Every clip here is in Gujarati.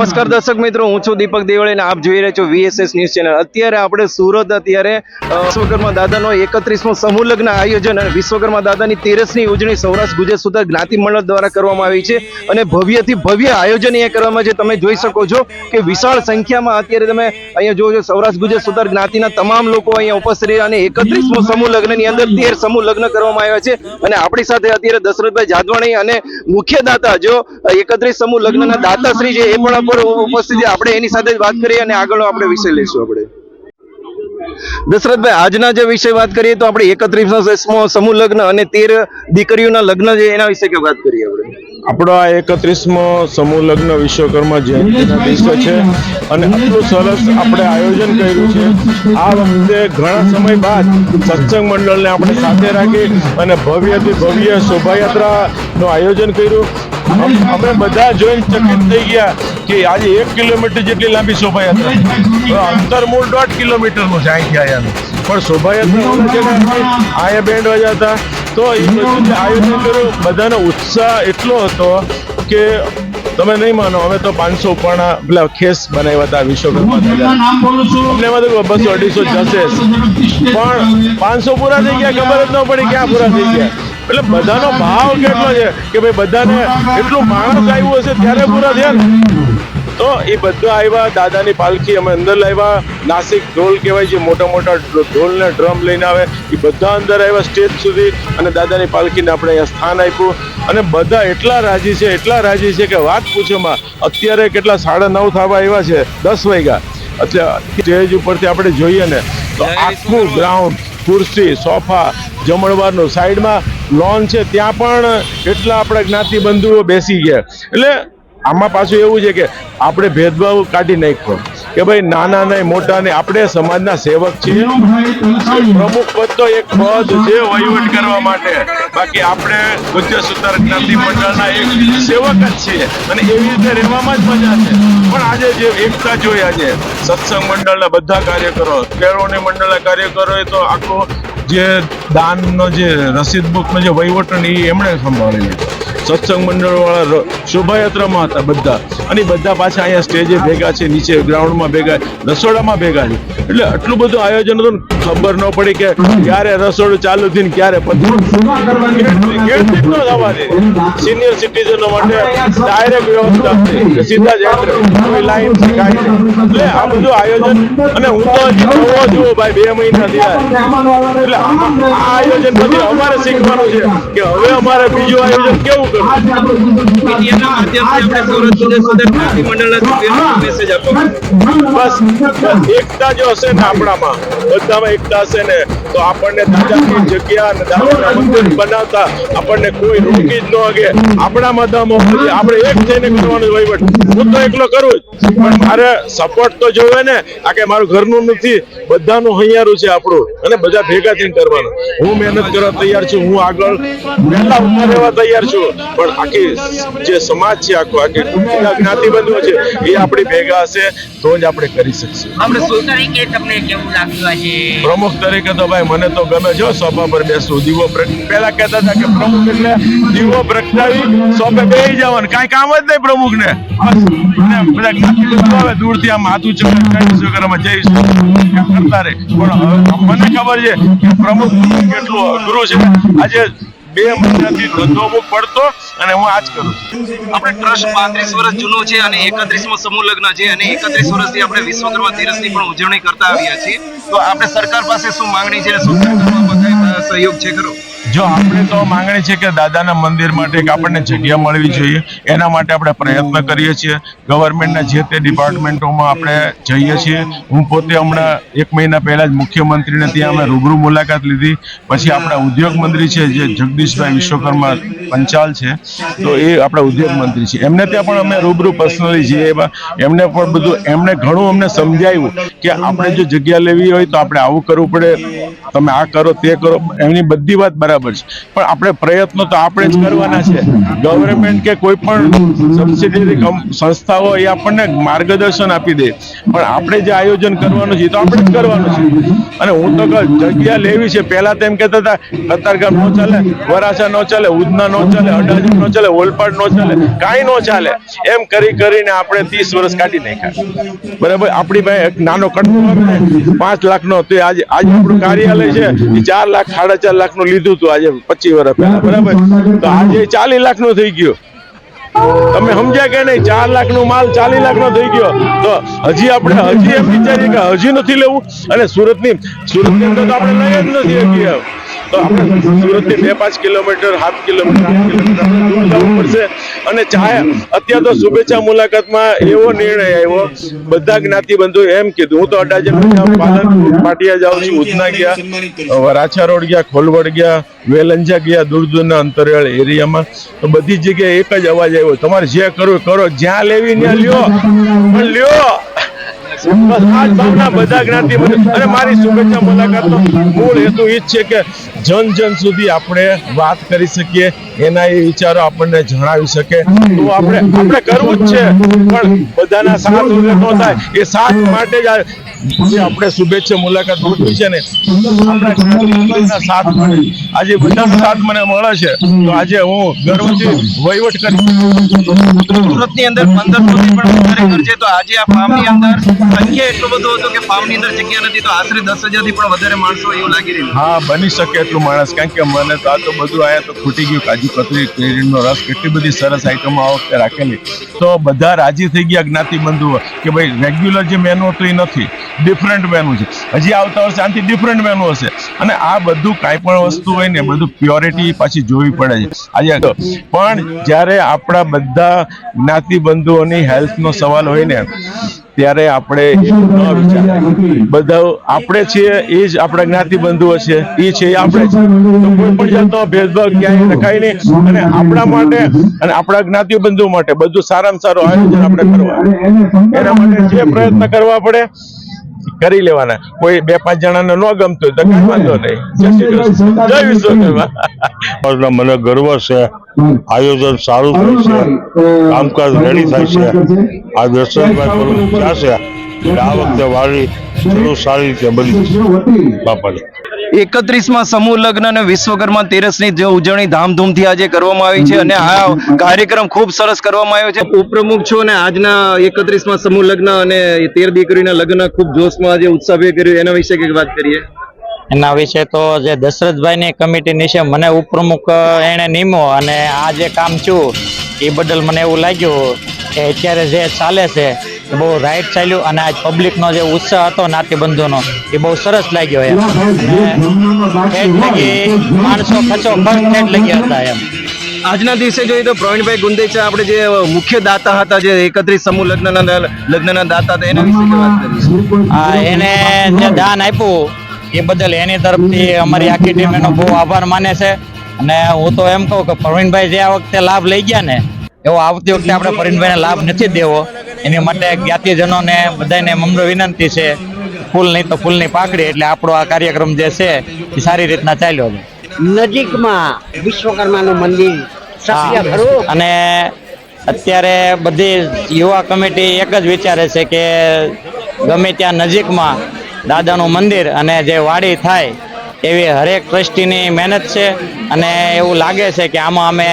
નમસ્કાર દર્શક મિત્રો, હું છું દીપક દેવળે આપ જોઈ રહ્યા છો વીએસએસ ન્યૂઝ ચેનલ. અત્યારે આપણે સુરત અત્યારે વિશ્વકર્મા દાદાનો એકત્રીસમો સમૂહ લગ્ન આયોજન અને વિશ્વકર્મા દાદાની તેરસની ઉજવણી સૌરાષ્ટ્ર ગુજરાત સુધા જ્ઞાતિ મંડળ દ્વારા કરવામાં આવી છે અને ભવ્યથી ભવ્ય આયોજન અહીંયા કરવામાં છે. તમે જોઈ શકો છો કે વિશાળ સંખ્યામાં અત્યારે તમે અહીંયા જોવો છો સૌરાષ્ટ્ર ગુજરાત સુધાર જ્ઞાતિના તમામ લોકો અહીંયા ઉપસ્થિત રહ્યા અને એકત્રીસમો સમૂહ લગ્નની અંદર તેર સમૂહ લગ્ન કરવામાં આવ્યા છે. અને આપણી સાથે અત્યારે દશરથભાઈ જાદવાણી અને મુખ્ય દાતા જો એકત્રીસ સમૂહ લગ્નના દાતાશ્રી છે, એ પણ પર ઉપસ્થિત આપણે એની સાથે જ વાત કરીએ અને આગળનો આપણે વિષય લઈશું આપણે. દશરથભાઈ આજના જે વિષય વાત કરીએ તો આપણે એકત્રીસમો સમૂહ લગ્ન અને તેર દીકરીઓના લગ્ન છે એના વિશે કે વાત કરીએ આપણે? આપણો આ એકત્રીસમો સમૂહ લગ્ન વિશ્વકર્મા જયંતિના દિવસે છે અને આટલું સરસ આપણે આયોજન કર્યું છે. આ વખતે ઘણા સમય બાદ સત્સંગ મંડળને આપણે સાથે રાખી અને ભવ્યથી ભવ્ય શોભાયાત્રાનું આયોજન કર્યું. અમ- બધા જોઈને ચકિત થઈ ગયા કે આજે એક કિલોમીટર જેટલી લાંબી શોભાયાત્રા. અંતર મૂળ દોઢ કિલોમીટરનું છે અહીંથી આયાનું પણ શોભાયાત્રા છે બેન્ડ વાજા હતા તો એ બધું આયોજન કર્યું. બધાનો ઉત્સાહ એટલો હતો કે તમે નહીં માનો અમે તો પાંચસો પણ પેલા ખેસ બનાવ્યા હતા વિશ્વકર્મા અમને એમાં તો બસો અઢીસો જશે પણ પાંચસો પૂરા થઈ ગયા ખબર જ ન પડી ક્યાં પૂરા થઈ ગયા. એટલે બધાનો ભાવ કેટલો છે? કે ભાઈ બધાને એટલું માણસ આવ્યું હશે ત્યારે પૂરા થયા ને? તો એ બધા આવ્યા દાદાની પાલખી અમે અંદર લાવ્યા. નાસિક ઢોલ કહેવાય છે મોટા મોટા ઢોલ ને ડ્રમ લઈને આવે. એ બધા અંદર આવ્યા સ્ટેજ સુધી અને દાદાની પાલખીને આપણે અહીંયા સ્થાન આપ્યું. અને બધા એટલા રાજી છે એટલા રાજી છે કે વાત પૂછોમાં અત્યારે કેટલા સાડા નવ થવા આવ્યા છે દસ વાગ્યા. એટલે સ્ટેજ ઉપરથી આપણે જોઈએ ને તો આખું ગ્રાઉન્ડ ખુરશી સોફા જમણવારનું સાઈડમાં લોન છે, ત્યાં પણ એટલા આપણા જ્ઞાતિ બંધુઓ બેસી ગયા. એટલે આમાં પાછું એવું છે કે આપણે ભેદભાવ કાઢી નાખ્યો કે ભાઈ નાના નહીં, મોટા નહીં, આપણે સમાજના સેવક છીએ. પ્રમુખ પદ તો એક પદ છે વહીવટ કરવા માટે. બાકી આપણે ગુજ્જર સુધાર જ્ઞાતિ મંડળના એક સેવક જ છીએ. અને એવી રીતે રહેવામાં જ મજા છે. પણ આજે જે એકતા જોઈ આજે સત્સંગ મંડળના બધા કાર્યકરો કેળવણી મંડળના કાર્યકરોએ તો આખો જે દાનનો જે રસીદ બુકનો જે વહીવટ એ એમણે સંભાળેલી સત્સંગ મંડળ વાળા શોભાયાત્રામાં હતા બધા. અને બધા પાછા અહીંયા સ્ટેજે ભેગા છે, નીચે ગ્રાઉન્ડમાં ભેગા રસોડામાં ભેગા છે. એટલે આટલું બધું આયોજન હતું ખબર ન પડી કે ક્યારે રસોડું ચાલુ થઈને ક્યારે સિનિયર સિટીઝનો માટે ડાયરેક્ટ વ્યવસ્થા સીધા જ. કોઈ લાઈન છે એટલે આ બધું આયોજન, અને હું તો જોવો જુઓ ભાઈ, બે મહિના થયા. એટલે આ આયોજન પછી અમારે શીખવાનું છે કે હવે અમારે બીજું આયોજન કેવું કરવું? બસ. એકતા જો હશે ને આપણામાં, બધામાં એકતા હશે ને, તો આપણને દાદાની જગ્યા અને દાદાના મંદિર બનાવતા આપણને કોઈ રોકી જ ન હગે આપણામાં દમ હોવો આપણે એક થઈને કરવાનો વહીવટ. હું તો એકલો કરું જ. પણ મારે સપોર્ટ તો જોવે ને, આ કે મારું ઘરનું નથી, બધાનું હૈયારું છે આપણું. અને બધા ભેગા થઈને કરવાનું. હું મહેનત કરવા તૈયાર છું, હું આગળ પહેલા ઊભા રહેવા તૈયાર છું. પણ આખી જે સમાજ છે, આખો, આખી જ્ઞાતિ બંધુ છે, એ આપણી ભેગા હશે, તો જ આપણે કરી શકશું. આપણે શું કે તમને કેવું લાગ્યું આજે? પ્રમુખ તરીકે તો ભાઈ મને તો ગમે છે સોફા પર બેસવું દીવો પહેલા કહેતા હતા કે પ્રમુખ એટલે દીવો પ્રગટાવી સોફે બેસી જવાનું. કાંઈ કામ જ નહીં પ્રમુખને. બધા દૂરથી આમ હાથ જય વિશ્વકર્મા એમ કરતા રહે. પણ મને ખબર છે કે પ્રમુખ કેટલું અઘરું છે. આજે બે મહિનાથી ધંધો અમુક પડતો અને હું આજ કરું આપણે ટ્રસ્ટ પાંત્રીસ વર્ષ જૂનું છે અને એકત્રીસમો સમૂહ લગ્ન છે અને એકત્રીસ વર્ષથી આપણે વિશ્વકર્મા દિવસની પણ ઉજવણી કરતા આવ્યા છીએ. તો આપણે સરકાર પાસે શું માંગણી છે શું સહયોગ છે ખરો? જો આપણે તો માંગણી છે કે દાદાના મંદિર માટે એક આપણને જગ્યા મળવી જોઈએ, એના માટે આપણે પ્રયત્ન કરીએ છીએ. ગવર્મેન્ટના જે તે ડિપાર્ટમેન્ટોમાં આપણે જઈએ છીએ. હું પોતે હમણાં એક મહિના પહેલા જ મુખ્યમંત્રીને ત્યાં અમે રૂબરૂ મુલાકાત લીધી. પછી આપણા ઉદ્યોગ મંત્રી છે, જે જગદીશભાઈ વિશ્વકર્મા પંચાલ છે, તો એ આપણા ઉદ્યોગ મંત્રી છે. એમને ત્યાં પણ અમે રૂબરૂ પર્સનલી જઈએ એમાં એમને પણ બધું, એમણે ઘણું અમને સમજાવ્યું કે આપણે જો જગ્યા લેવી હોય તો આપણે આવું કરવું પડે. તમે આ કરો, તે કરો. એમની બધી વાત બરાબર છે. પણ આપણે પ્રયત્નો તો આપણે જ કરવાના છે. ગવર્મેન્ટ કે કોઈ પણ સબસિડી સંસ્થાઓ એ આપણને માર્ગદર્શન આપી દે. પણ આપણે જે આયોજન કરવાનું છે એ તો આપણે જ કરવાનું છે. અને હું તો જગ્યા લેવી છે. પહેલા તો એમ કહેતા હતા કતારગામ ન ચાલે, વરાછા ન ચાલે, ઉધના ન ચાલે, અડાજણ નો ચાલે, ઓલપાડ નો ચાલે, કાંઈ નો ચાલે. એમ કરી કરીને આપણે ત્રીસ વર્ષ કાઢી નાખ્યા. બરાબર? આપણી પાસે એક નાનો કટકો પાંચ લાખ નો તો આજે આજે આપણું કાર્યાલય છે, એ ચાર લાખ, સાડા ચાર લાખનું લીધું હતું આજે પચીસ વર્ષ પહેલા. બરાબર. તો આજે ચાલીસ લાખનું થઈ ગયું. તમે સમજ્યા કે નહીં? ચાર લાખ નો માલ ચાલીસ લાખ નો થઈ ગયો. તો હજી આપણે હજી એમ વિચારીએ કે હજી નથી લેવું. અને સુરતની સુરતની અંદર તો આપણે લઈ જ નથી શકીએ. તો આપણે સુરતથી બે પાંચ કિલોમીટર હાફ કિલોમીટર જવું પડશે. અને ચાહે અત્યારે તો શુભેચ્છા મુલાકાતમાં એવો નિર્ણય આવ્યો. બધા જ્ઞાતિ બંધુ એમ કીધું હું તો અડાજણ પાલનપુર પાટિયા જાઉં છું ઉધના ગયા. વરાછા રોડ ગયા ખોલવડ ગયા વેલંજા ગયા દૂર દૂરના અંતરિયાળ એરિયામાં. તો બધી જગ્યાએ એક જ અવાજ આવ્યો તમારે જે કરવું કરો જ્યાં લેવી ત્યાં લ્યો. પણ લ્યો. બધા જ્ઞાતિ અને મારી શુભેચ્છા મુલાકાતનો મૂળ હેતુ એ જ છે કે જન જન સુધી આપણે વાત કરી શકીએ. એના એ વિચારો આપણને જણાવી શકે. તો આપણે આપણે કરવું જ છે. પણ બધાના સાથ વગર ન થાય. એ સાથ માટે જ જે આપણે શુભેચ્છા મુલાકાત ગોઠવી છે ને આપણા સાથ મળે. આજે બધાનો સાથ મને મળે છે. તો આજે હું ગર્વથી વહીવટ કરી સુરતની અંદર પંદર સુધી પણ ખરેખર છે તો આજે આ ફાર્મની અંદર સંખ્યા એટલો બધો હતો કે ફાર્મની અંદર જગ્યા નથી તો આશરે દસ હજારથી પણ વધારે માણસો એવું લાગી રહ્યું. હા બની શકે એટલું માણસ, કારણ કે મને તો આ તો બધું આયા તો ખૂટી ગયું, કાજુ કતરી કેરીનો રસ, કેટલી બધી સરસ આઈટમો આ વખતે રાખેલી. તો બધા રાજી થઈ ગયા જ્ઞાતિ બંધુઓ કે ભાઈ રેગ્યુલર જે મેનુ હતું એ નથી ડિફરન્ટ મેનુ છે. હજી આવતા વર્ષે આનાથી ડિફરન્ટ મેનુ હશે. અને આ બધું કાંઈ પણ વસ્તુ હોય ને બધું પ્યોરિટી પાછી જોવી પડે છે. આજે પણ જ્યારે આપણા બધા જ્ઞાતિ બંધુઓની હેલ્થનો સવાલ હોય ને ત્યારે આપણે ન બધા આપણે છીએ એ જ આપણા જ્ઞાતિ બંધુઓ છે એ છે એ આપણે છે તો કોઈ પણ જાતનો ભેદભાવ ક્યાંય રખાય નહીં. અને આપણા માટે અને આપણા જ્ઞાતિ બંધુઓ માટે બધું સારામાં સારું આયોજન આપણે કરવા. એના માટે જે પ્રયત્ન કરવા પડે કરી લેવાના. કોઈ બે પાંચ જણાને ન ગમતું હોય તો કઈ વાંધો નહીં. જય વિશ્વકર્મા. મને ગર્વ છે. આયોજન સારું થયું છે. કામકાજ રેડી થાય છે. આ દર્શનભાઈ ક્યાં છે આ વખતે વાળી જરૂર સારી રીતે બની. બાપાની. એકત્રીસમાં સમૂહ લગ્ન અને વિશ્વકર્મા તેરસની જે ઉજવણી ધામધૂમથી આજે કરવામાં આવી છે અને આ કાર્યક્રમ ખૂબ સરસ કરવામાં આવ્યો છે. ઉપપ્રમુખ છો અને આજના એકત્રીસમાં સમૂહ લગ્ન અને તેર દીકરીના લગ્ન ખૂબ જોશમાં આજે ઉત્સાહભેર કર્યું. એના વિશે કંઈક વાત કરીએ. એના વિશે તો જે દશરથભાઈની કમિટી છે મને ઉપપ્રમુખ એણે નીમો અને આ જે કામ છું એ બદલ મને એવું લાગ્યું કે અત્યારે જે ચાલે છે એ બહુ રાઈટ ચાલ્યું અને આજ પબ્લિકનો જે ઉત્સાહ હતો નાતીબંધુનો એ બહુ સરસ લાગ્યો એમ. લગી માણસો ખચો ખચ ઠેઠ લગી હતા એમ. આજના દિવસે જોઈએ તો પ્રવીણભાઈ ગુંદેચા આપણે જે મુખ્ય દાતા હતા જે એકત્રીસ સમૂહ લગ્નના લગ્નના દાતા હતા એના વિશે હા વાત એને જે દાન આપ્યું એ બદલ એની તરફથી અમારી આખી ટીમ એનો બહુ આભાર માને છે. અને હું તો એમ કહું કે પ્રવીણભાઈ જે આ વખતે લાભ લઈ ગયા ને એવો આવતી વખતે આપણે પ્રવીણભાઈને લાભ નથી દેવો. એની માટે જ્ઞાતિજનોને બધાને મમ્ર વિનંતી છે ફૂલ નહીં તો ફૂલની પાકડી એટલે આપણો આ કાર્યક્રમ જે છે એ સારી રીતના ચાલ્યો છે. નજીકમાં વિશ્વકર્માનું મંદિર અને અત્યારે બધી યુવા કમિટી એક જ વિચારે છે કે ગમે ત્યાં નજીકમાં દાદાનું મંદિર અને જે વાડી થાય એવી હરેક ટ્રસ્ટીની મહેનત છે અને એવું લાગે છે કે આમાં અમે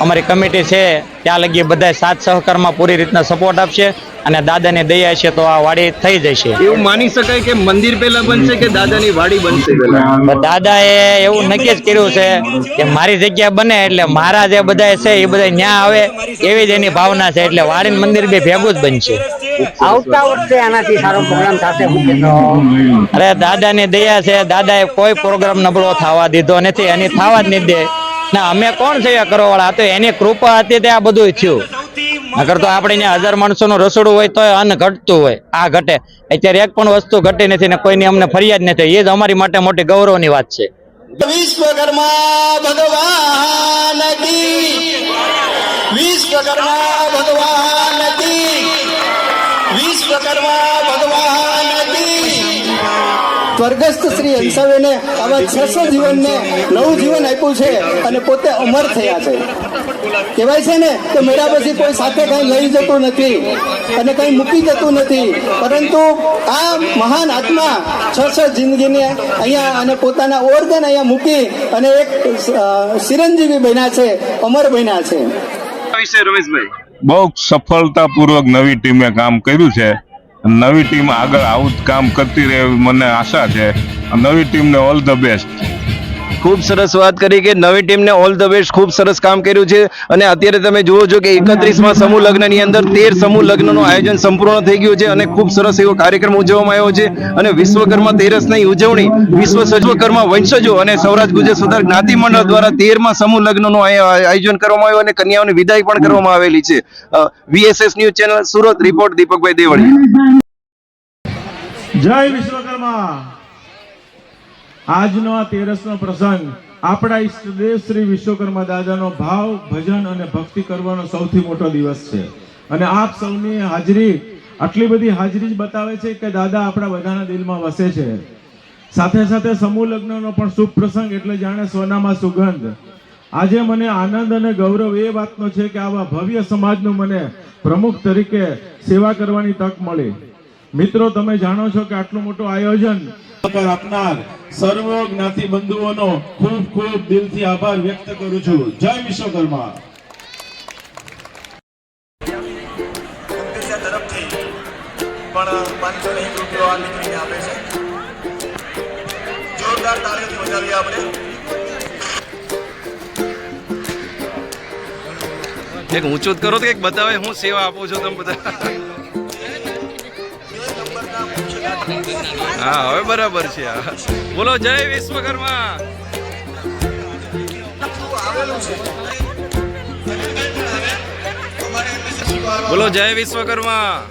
અમારી કમિટી છે ત્યાં લગી બધા સાથ સહકારમાં પૂરી રીતના સપોર્ટ આપશે અને દાદાની દયા છે તો આ વાડી થઈ જશે. એવું માની શકાય કે મંદિર પહેલા બનશે કે દાદાની વાડી બનશે? પહેલા પણ દાદાએ એવું નક્કી જ કર્યું છે કે મારી જગ્યા બને એટલે મારા જે બધા છે એ બધા ન્યા આવે એવી જ એની ભાવના છે એટલે વાડી મંદિર બે ભેગું જ બનશે. આવતા વર્ષે આનાથી સારો પ્રોગ્રામ થશે અરે દાદાની દયા છે દાદાએ કોઈ પ્રોગ્રામ નબળો થવા દીધો નથી એની થવા જ નહીં દે ના, અમે કોણ થયા કરવા વાળા તો એની કૃપા હતી તે આ બધું થયું. નકર તો આપણે ત્યાં હજાર માણસો નું રસોડું હોય તો અન્ન ઘટતું હોય. આ ઘટે. અત્યારે એક પણ વસ્તુ ઘટી નથી ને કોઈની અમને ફરિયાદ નથી. એ જ અમારી માટે મોટી ગૌરવની વાત છે. વિશ્વકર્મા ભગવાન વિશ્વકર્મા ભગવાન વિશ્વકર્મા ભગવાન સ્વર્ગસ્થ શ્રી હંસાબેને આવા છસો જીવનને નવું જીવન આપ્યું છે અને પોતે અમર થયા છે. કહેવાય છે ને કે મેળા પછી કોઈ સાથે કંઈ લઈ જતું નથી અને કંઈ મૂકી જતું નથી. પરંતુ આ મહાન આત્મા છ છ જિંદગીને અહીંયા અને પોતાના ઓર્ગન અહીંયા મૂકી અને એક ચિરંજીવી બન્યા છે અમર બન્યા છે. રમેશભાઈ. બહુ સફળતાપૂર્વક નવી ટીમે કામ કર્યું છે. નવી ટીમ આગળ આવું જ કામ કરતી રહે મને આશા છે. નવી ટીમને ઓલ ધ બેસ્ટ ખૂબ સરસ વાત કરી કે નવી ટીમને ઓલ ધ બેસ્ટ ખૂબ સરસ કામ કર્યું છે. અને અત્યારે તમે જુઓ છો કે એકત્રીસમાં સમૂહ લગ્નની અંદર તેર સમૂહ લગ્નનું આયોજન સંપૂર્ણ થઈ ગયું છે અને ખૂબ સરસ એવો કાર્યક્રમ ઉજવવામાં આવ્યો છે. અને વિશ્વકર્મા તેરસની ઉજવણી. વિશ્વ સર્વકર્મા વંશજો અને સૌરાષ્ટ્ર ગુજરાત સુધાર જ્ઞાતિ મંડળ દ્વારા તેરમાં સમૂહ લગ્નનું આય- આયોજન કરવામાં આવ્યું અને કન્યાઓની વિદાય પણ કરવામાં આવેલી છે. VSS news channel, Surat, report Deepakbhai Devaliya. જય વિશ્વકર્મા. આજનો આ તેરસનો પ્રસંગ આપણા ઈષ્ટદેવ શ્રી વિશ્વકર્મા દાદાનો ભાવ, ભજન અને ભક્તિ કરવાનો સૌથી મોટો દિવસ છે. અને આપ સૌની હાજરી, આટલી બધી હાજરી જ બતાવે છે કે દાદા આપણા બધાના દિલમાં વસે છે. સાથે સાથે સમૂહ લગ્નનો પણ શુભ પ્રસંગ એટલે જાણે સોનામાં સુગંધ. આજે મને આનંદ અને ગૌરવ એ વાતનો છે કે આવા ભવ્ય સમાજનું મને પ્રમુખ તરીકે સેવા કરવાની તક મળી. મિત્રો, તમે જાણો છો કે આટલું મોટું આયોજન સહકાર આપનાર સર્વ જ્ઞાતિ બંધુઓનો ખૂબ ખૂબ દિલથી આભાર વ્યક્ત કરું છું. જય વિશ્વકર્મા. પણ પાંચસો ને એક રૂપિયો આ દીકરીને આપે છે. જોરદાર તાળીઓથી વધાવીએ આપણે. એક ઊંચું કરો તો એક બતાવે હું સેવા આપું છું તમે બધા. હા હવે બરાબર છે. બોલો જય વિશ્વકર્મા બોલો જય વિશ્વકર્મા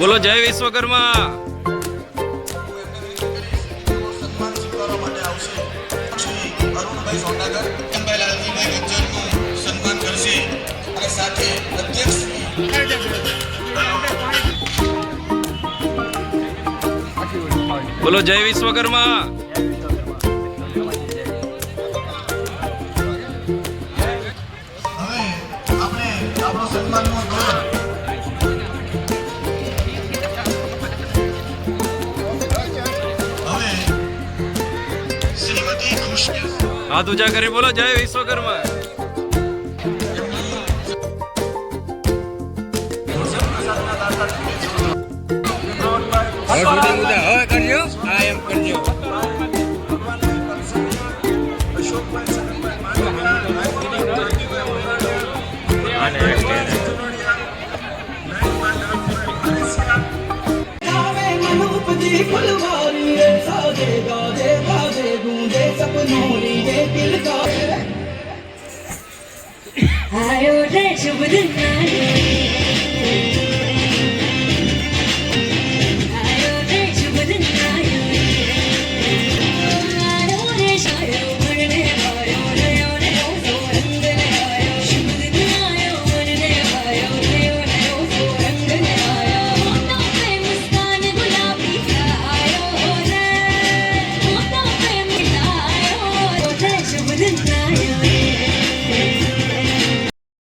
સન્માન જય વિશ્વકર્મા. બોલો જય વિશ્વકર્મા. હાથ ઊંચા કરી બોલો જય વિશ્વકર્મા હવે